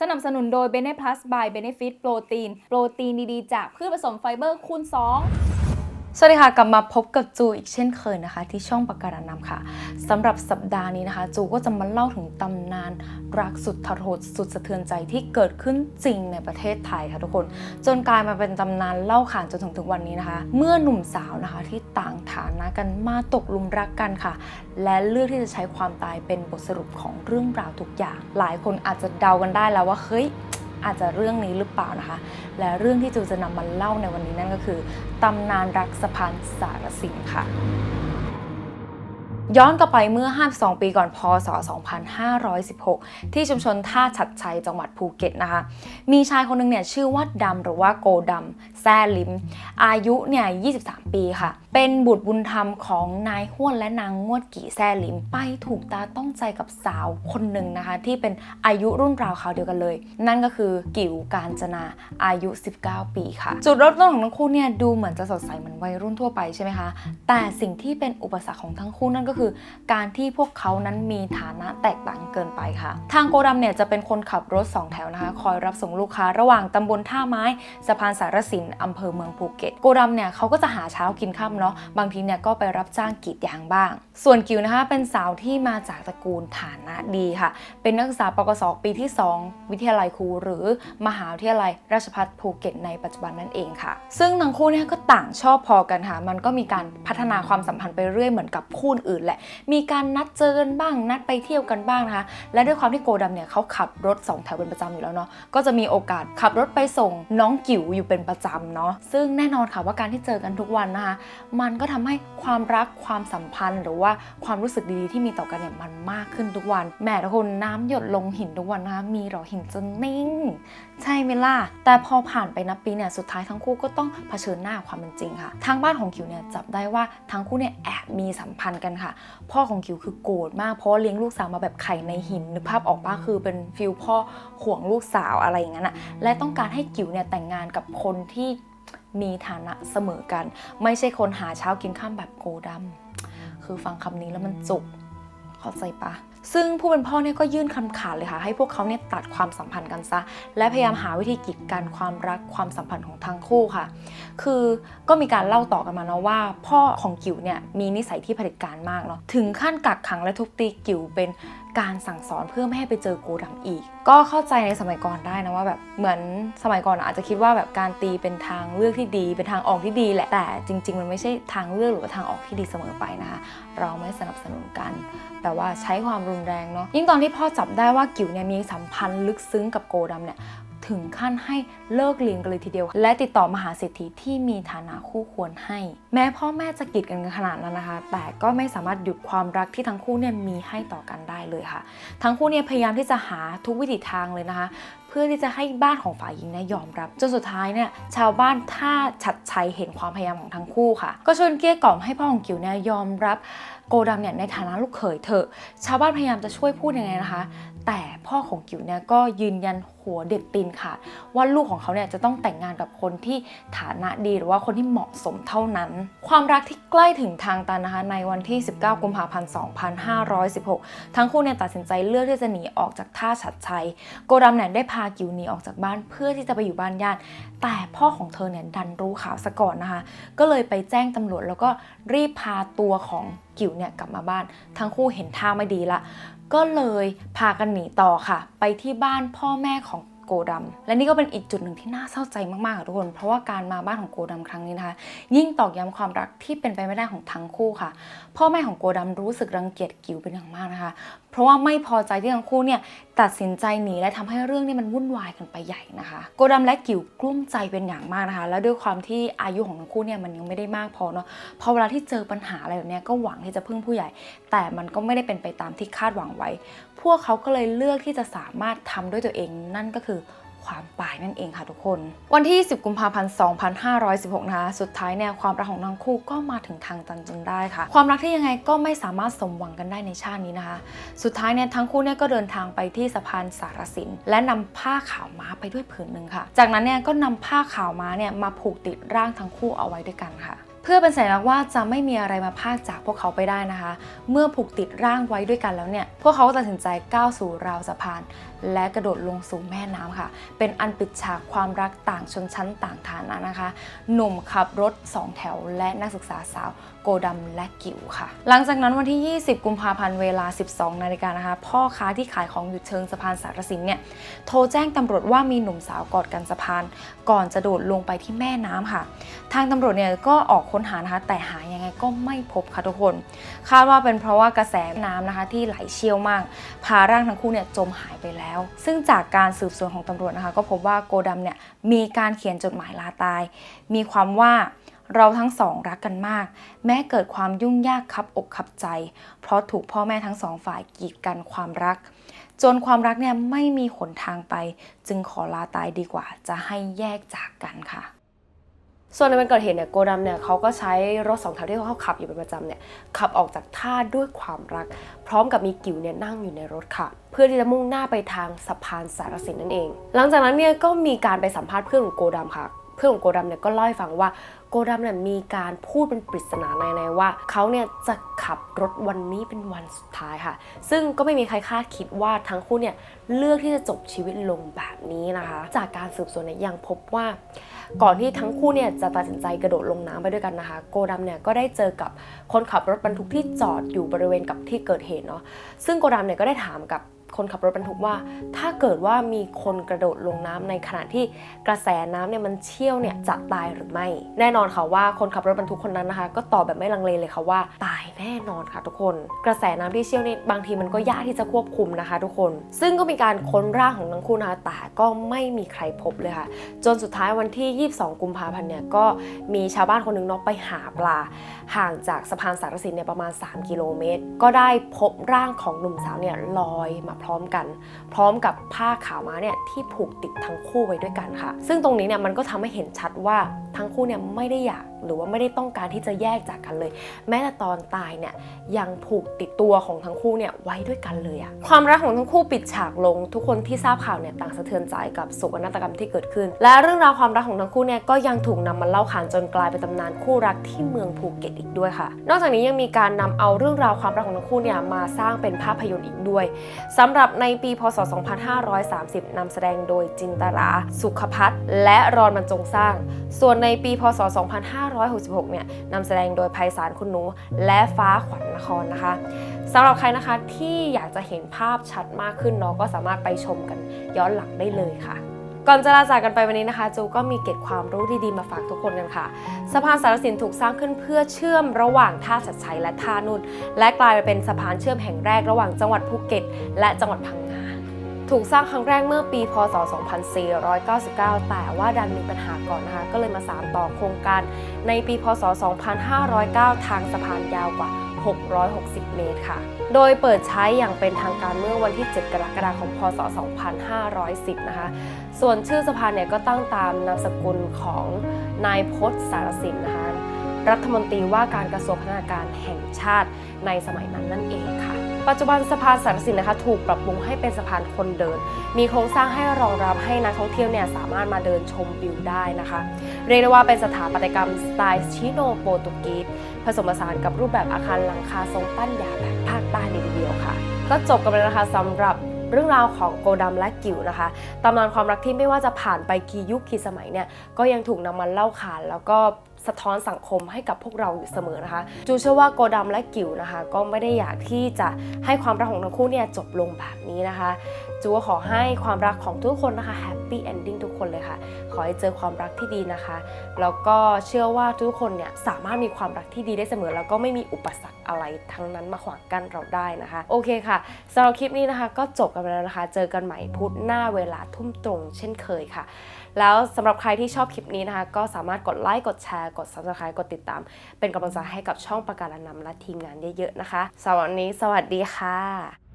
สนับสนุนโดย Bene Plus by Benefit โปรตีน โปรตีนดีๆ จากพืชผสมไฟเบอร์คูณ2 สวัสดีค่ะ กลับมาพบกับจูอีกเช่นเคยนะคะ ที่ช่องปากการันนำค่ะสำหรับสัปดาห์นี้นะคะ จูก็จะมาเล่าถึงตำนานรักสุดทรหดสุดสะเทือนใจที่เกิดขึ้นจริงในประเทศไทยค่ะทุกคน จนกลายมาเป็นตำนานเล่าขานจนถึงทุกวันนี้นะคะ เมื่อหนุ่มสาวนะคะที่ต่างฐานะกันมาตกหลุมรักกันค่ะ และเลือกที่จะใช้ความตายเป็นบทสรุปของเรื่องราวทุกอย่าง หลายคนอาจจะเดากันได้แล้วว่าเฮ้ย อาจจะเรื่องนี้หรือเปล่านะคะ และเรื่องที่จูจะนำมาเล่าในวันนี้นั่นก็คือตำนานรักสะพานสารสินค่ะย้อนกลับไปเมื่อ 52 ปีก่อน พศ 2516 ที่ชุมชนท่าฉัดชัยจังหวัดภูเก็ตนะคะ มีชายคนหนึงเนี่ยชื่อว่าดำหรือว่าโกดำแซ่ลิม อายุเนี่ย 23 ปีค่ะ เป็นบุตรบุญธรรมของนายห้วนและนางงวดกี่แซ่ลิมไปถูกตาต้องใจกับสาวคนหนึ่งนะคะ ที่เป็นอายุรุ่นราวคราวเดียวกันเลย นั่นก็คือกิ๋วการจนาอายุ 19 ปีค่ะ จุดเริ่มต้นของทั้งคู่เนี่ยดูเหมือนจะสดใสเหมือนวัยรุ่นทั่วไปใช่ไหมคะ แต่สิ่งที่เป็นอุปสรรคของทั้งคู่นั่นก็คือ การที่พวกเขานั้นมีฐานะแตกต่างเกินไปค่ะ ทางโกดำเนี่ยจะเป็นคนขับรถ 2 แถวนะคะ คอยรับส่งลูกค้าระหว่างตำบลท่าไม้สะพานสารสินอำเภอเมืองภูเก็ตโกดำเนี่ยเขาก็จะหาเช้ากินค่ำเนาะบางทีเนี่ยก็ไปรับจ้างกรีดยางบ้าง ส่วนกิวนะคะเป็นสาวที่มาจากตระกูลฐานะดีค่ะ เป็นนักศึกษาปกศปีที่ 2 วิทยาลัยครูหรือมหาวิทยาลัยราชภัฏภูเก็ตในปัจจุบันนั่นเองค่ะ ซึ่งทั้งคู่เนี่ยก็ต่างชอบพอกันค่ะมันก็มีการพัฒนาความสัมพันธ์ไปเรื่อยเหมือนกับคู่อื่นแหละ มีการนัดเจอกันบ้าง นัดไปเที่ยวกันบ้างนะคะ และด้วยความที่โกดำเนี่ยเขาขับรถ2แถวเป็นประจำอยู่แล้วเนาะ ก็จะมีโอกาสขับรถไปส่งน้องกิ๋วอยู่เป็นประจำเนาะ ซึ่งแน่นอนค่ะว่าการที่เจอกันทุกวันนะคะมันก็ทำให้ความรักความสัมพันธ์ หรือว่าความรู้สึกดีๆที่มีต่อกันเนี่ยมันมากขึ้นทุกวันแหม่ทุกคนน้ำหยดลงหินทุกวันนะคะมีหรอหินจะนิ่ง ใช่ไหมล่ะ แต่พอผ่านไปนับปีเนี่ยสุดท้ายทั้งคู่ก็ต้องเผชิญหน้าความเป็นจริงค่ะ ทางบ้านของกิวเนี่ยจับได้ว่าทั้งคู่เนี่ยแอบมีสัมพันธ์กันค่ะ พ่อของกิวคือโกรธมากเพราะว่าเลี้ยงลูกสาวมาแบบไข่ในหินนึกภาพออกปะคือเป็นฟิลพ่อห่วงลูกสาวอะไรอย่างนั้นอะและต้องการให้กิวเนี่ยแต่งงานกับคนที่ มีฐานะเสมอกัน ไม่ใช่คนหาเช้ากินข้ามแบบโกดำคือฟังคำนี้แล้วมันจุกเข้าใจปะ ซึ่งผู้เป็นพ่อเนี่ยก็ยื่นคำขาดเลยค่ะ ให้พวกเขาเนี่ยตัดความสัมพันธ์กันซะ และพยายามหาวิธีกีดกันความรักความสัมพันธ์ของทั้งคู่ค่ะ คือก็มีการเล่าต่อกันมาเนาะว่า พ่อของกิ๋วเนี่ยมีนิสัยที่เผด็จการมากเนาะถึงขั้นกักขังและทุบตีกิ๋วเป็นการสั่งสอนเพื่อไม่ให้ไปเจอโกดำอีก ก็เข้าใจในสมัยก่อนได้นะว่าแบบเหมือนสมัยก่อนอาจจะคิดว่าแบบการตีเป็นทางเลือกที่ดี เป็นทางออกที่ดีแหละแต่จริง ๆ มันไม่ใช่ทางเลือกหรือว่าทางออกที่ดีเสมอไปนะคะเราไม่สนับสนุนกัน แต่ว่าใช้ความรุนแรงเนาะยิ่งตอนที่พ่อจับได้ว่ากิ๋วเนี่ยมีสัมพันธ์ลึกซึ้งกับโกดำเนี่ยถึงขั้นให้เลิกเลี้ยงกันเลยทีเดียว และติดต่อมหาเศรษฐีที่มีฐานะคู่ควรให้ แม้พ่อแม่จะกีดกันขนาดนั้นนะคะ แต่ก็ไม่สามารถหยุดความรักที่ทั้งคู่เนี่ยมีให้ต่อกันได้เลยค่ะ ทั้งคู่เนี่ยพยายามที่จะหาทุกวิถีทางเลยนะคะ พื่อที่จะให้บ้านของฝ่ายหญิงเนี่ยยอมรับ จนสุดท้ายเนี่ยชาวบ้านท่าฉัดชัยเห็นความพยายามของทั้งคู่ค่ะ ก็ชวนเกลี้ยกล่อมให้พ่อของกิวเนี่ยยอมรับโกดำเนี่ยในฐานะลูกเขยเถอชาวบ้านพยายามจะช่วยพูดยังไงนะคะ แต่พ่อของกิวเนี่ยก็ยืนยันหัวเด็ดตีนขาดว่าลูกของเขาเนี่ยจะต้องแต่งงานกับคนที่ฐานะดีหรือว่าคนที่เหมาะสมเท่านั้น ความรักที่ใกล้ถึงทางตันนะคะในวันที่ 19 กุมภาพันธ์ 2516 ทั้งคู่เนี่ยตัดสินใจเลือกที่จะหนีออกจากท่าฉัดชัย โกดำเนี่ยได้พากิวหนีออกจากบ้านเพื่อที่จะไปอยู่บ้านญาติ แต่พ่อของเธอเนี่ยดันรู้ข่าวซะก่อนนะคะ ก็เลยไปแจ้งตำรวจแล้วก็รีบพาตัวของกิวเนี่ยกลับมาบ้าน ทั้งคู่เห็นท่าไม่ดีละ ก็เลยพากันหนีต่อค่ะ ไปที่บ้านพ่อแม่ของ โกดำและนี่ก็เป็นอีกจุดหนึ่งที่น่าเศร้าใจมากๆทุกคน เพราะว่าการมาบ้านของโกดำครั้งนี้นะคะ ยิ่งตอกย้ำความรักที่เป็นไปไม่ได้ของทั้งคู่ค่ะ พ่อแม่ของโกดำรู้สึกรังเกียจกิ๋วเป็นอย่างมากนะคะ เพราะว่าไม่พอใจที่ทั้งคู่เนี่ยตัดสินใจหนีและทำให้เรื่องนี้มันวุ่นวายกันไปใหญ่นะคะ โกดำและกิ๋วกลุ้มใจเป็นอย่างมากนะคะ แล้วด้วยความที่อายุของทั้งคู่เนี่ยมันยังไม่ได้มากพอเนาะพอเวลาที่เจอปัญหาอะไรแบบนี้ก็หวังที่จะพึ่งผู้ใหญ่ แต่มันก็ไม่ได้เป็นไปตามที่คาดหวังไว้ วกเขาก็เลยเลือกที่จะสามารถทำด้วยตัวเอง นั่นก็คือความตายนั่นเองค่ะทุกคน วันที่ 10 กุมภาพันธ์ 2516 นะคะ สุดท้ายเนี่ยความรักของทั้งคู่ก็มาถึงทางตันจนได้ค่ะ ความรักที่ยังไงก็ไม่สามารถสมหวังกันได้ในชาตินี้นะคะ สุดท้ายเนี่ยทั้งคู่เนี่ยก็เดินทางไปที่สะพานสารสิน และนำผ้าขาวม้าไปด้วยผืนหนึ่งค่ะ จากนั้นเนี่ยก็นำผ้าขาวม้าเนี่ยมาผูกติดร่างทั้งคู่เอาไว้ด้วยกันค่ะ เพื่อเป็นสัญลักษณ์ว่าจะไม่มีอะไรมาพากจากพวกเขาไปได้นะคะ เมื่อผูกติดร่างไว้ด้วยกันแล้วเนี่ย พวกเขาตัดสินใจก้าวสู่ราวสะพาน และกระโดดลงสู่แม่น้ำค่ะ เป็นอันปิดฉากความรักต่างชนชั้นต่างฐานะนะคะ หนุ่มขับรถ 2 แถว และนักศึกษาสาวโกดำและกิ๋วค่ะ หลังจากนั้นวันที่ 20 กุมภาพันธ์เวลา 12 นาฬิกานะคะ พ่อค้าที่ขายของอยู่เชิงสะพานสารสินเนี่ย โทรแจ้งตำรวจว่ามีหนุ่มสาวกอดกันสะพาน ก่อนจะโดดลงไปที่แม่น้ำค่ะ ทางตำรวจเนี่ยก็ออกคนหานะคะ แต่หายังไงก็ไม่พบค่ะทุกคน คาดว่าเป็นเพราะว่ากระแสน้ำนะคะ ที่ไหลเชี่ยวมาก พาร่างทั้งคู่เนี่ยจมหายไปแล้ว ซึ่งจากการสืบสวนของตำรวจนะคะ ก็พบว่าโกดำเนี่ยมีการเขียนจดหมายลาตาย มีความว่าเราทั้งสองรักกันมาก แม้เกิดความยุ่งยากคับอกคับใจ เพราะถูกพ่อแม่ทั้งสองฝ่ายกีดกันความรัก จนความรักเนี่ยไม่มีหนทางไป จึงขอลาตายดีกว่า จะให้แยกจากกันค่ะ ส่วนในวันเกิดเหตุเนี่ยโกดัมเนี่ยเขาก็ใช้รถสองแถวที่เขาขับอยู่เป็นประจำเนี่ยขับออกจากท่าด้วยความรัก พร้อมกับมีกิ๋วเนี่ยนั่งอยู่ในรถค่ะ เพื่อที่จะมุ่งหน้าไปทางสะพานสารสินนั่นเอง หลังจากนั้นเนี่ยก็มีการไปสัมภาษณ์เพื่อนของโกดัมค่ะ เพื่อนของโกดัมเนี่ยก็เล่าให้ฟังว่า กดัมเนี่ยมีการพูดเป็นปริศนาในๆว่าเขาเนี่ยจะขับรถวันนี้เป็นวันสุดท้ายค่ะ ซึ่งก็ไม่มีใครคาดคิดว่าทั้งคู่เนี่ยเลือกที่จะจบชีวิตลงแบบนี้นะคะ จากการสืบสวนเนี่ยยังพบว่า ก่อนที่ทั้งคู่เนี่ยจะตัดสินใจกระโดดลงน้ำไปด้วยกันนะคะ โกดัมเนี่ยก็ได้เจอกับคนขับรถบรรทุกที่จอดอยู่บริเวณกับที่เกิดเหตุเนาะซึ่งโกดัมเนี่ยก็ได้ถามกับ คนขับรถบรรทุกว่า ถ้าเกิดว่ามีคนกระโดดลงน้ำในขณะที่กระแสน้ำเนี่ยมันเชี่ยวเนี่ยจะตายหรือไม่ แน่นอนค่ะว่าคนขับรถบรรทุกคนนั้นนะคะ ก็ตอบแบบไม่ลังเลเลยค่ะว่า ตายแน่นอนค่ะทุกคน กระแสน้ำที่เชี่ยวนี่บางทีมันก็ยากที่จะควบคุมนะคะ ทุกคน ซึ่งก็มีการค้นร่างของทั้งคู่นะคะแต่ก็ไม่มีใครพบเลยค่ะ จนสุดท้ายวันที่ 22 กุมภาพันธ์เนี่ยก็มีชาวบ้านคนหนึงเนาะไปหาปลา ห่างจากสะพานสารสินเนี่ยประมาณ 3 กิโลเมตร ก็ได้พบร่างของหนุ่มสาวเนี่ยลอยมาร้อมกัน พร้อมกับผ้าขาวม้าเนี่ยที่ผูกติดทั้งคู่ไว้ด้วยกันค่ะ ซึ่งตรงนี้เนี่ยมันก็ทำให้เห็นชัดว่า ทั้งคู่เนี่ยไม่ได้อยากหรือว่าไม่ได้ต้องการที่จะแยกจากกันเลย แม้แต่ตอนตายเนี่ยยังผูกติดตัวของทั้งคู่เนี่ยไว้ด้วยกันเลยอะความรักของทั้งคู่ปิดฉากลง ทุกคนที่ทราบข่าวเนี่ยต่างสะเทือนใจกับโศกนาฏกรรมที่เกิดขึ้น และเรื่องราวความรักของทั้งคู่เนี่ยก็ยังถูกนำมาเล่าขานจนกลายเป็นตำนานคู่รักที่เมืองภูเก็ตอีกด้วยค่ะ นอกจากนี้ยังมีการนำเอาเรื่องราวความรักของทั้งคู่เนี่ยมาสร้างเป็นภาพยนตร์อีกด้วยสำหรับในปีพศ 2530นำแสดงโดยจินตราสุขพัฒน์และรอนบรรจงสร้าง ส่วนในในปีพศ 2566 เนี่ยนำแสดงโดยไพศาลคุณหนู และฟ้าขวัญนครนะคะสำหรับใครนะคะที่อยากจะเห็นภาพชัดมากขึ้นเนาะก็สามารถไปชมกันย้อนหลังได้เลยค่ะก่อนจะลาจากกันไปวันนี้นะคะ จูก็มีเก็ดความรู้ดีๆมาฝากทุกคนกันค่ะ สะพานสารสินถูกสร้างขึ้นเพื่อเชื่อมระหว่างท่าชัดชัยและท่านุ่น และกลายเป็นสะพานเชื่อมแห่งแรกระหว่างจังหวัดภูเก็ต และจังหวัดพังงา ถูกสร้างครั้งแรกเมื่อปี พศ 2499 แต่ว่าดันมีปัญหาก่อนนะคะ ก็เลยมาสานต่อโครงการในปี พศ 2509 ทางสะพานยาวกว่า 660 เมตรค่ะ โดยเปิดใช้อย่างเป็นทางการเมื่อวันที่ 7 กรกฎาคม พศ 2510 นะคะ ส่วนชื่อสะพานเนี่ยก็ตั้งตามนามสกุลของนายพจน์สารสินนะคะ รัฐมนตรีว่าการกระทรวงพัฒนาการแห่งชาติในสมัยนั้นนั่นเองค่ะ ปัจจุบันสะพานสารสินนะคะถูกปรับปรุงให้เป็นสะพานคนเดิน มีโครงสร้างให้รองรับให้นักท่องเที่ยวเนี่ยสามารถมาเดินชมวิวได้นะคะ เรียกได้ว่าเป็นสถาปัตยกรรมสไตล์ชิโนโปรตุกีสผสมผสานกับรูปแบบอาคารหลังคาทรงปั้นหยาแบบภาคใต้เลยทีเดียวค่ะ ก็จบกันไปแล้วนะคะสำหรับเรื่องราวของโกดัมและกิ๋วนะคะตำนานความรักที่ไม่ว่าจะผ่านไปกี่ยุคกี่สมัยเนี่ยก็ยังถูกนำมาเล่าขานแล้วก็ สะท้อนสังคมให้กับพวกเราอยู่เสมอนะคะ จูเชื่อว่าโกดัมและกิ๋วนะคะ ก็ไม่ได้อยากที่จะให้ความรักของทั้งคู่เนี่ยจบลงแบบนี้นะคะ จูก็ขอให้ความรักของทุกคนนะคะแฮปปี้เอนดิ้งทุกคนเลยค่ะ ขอให้เจอความรักที่ดีนะคะ แล้วก็เชื่อว่าทุกคนเนี่ยสามารถมีความรักที่ดีได้เสมอ แล้วก็ไม่มีอุปสรรคอะไรทั้งนั้นมาขวางกั้นเราได้นะคะ โอเคค่ะสำหรับคลิปนี้นะคะ ก็จบกันไปแล้วนะคะ เจอกันใหม่พุธหน้าเวลาทุ่มตรง เช่นเคยค่ะ แล้วสำหรับใครที่ชอบคลิปนี้นะคะ ก็สามารถกดไลค์กดแชร์กด subscribe กดติดตาม เป็นกำลังใจให้กับช่องประกาศนำและทีมงานเยอะๆนะคะสำหรับวันนี้สวัสดีค่ะ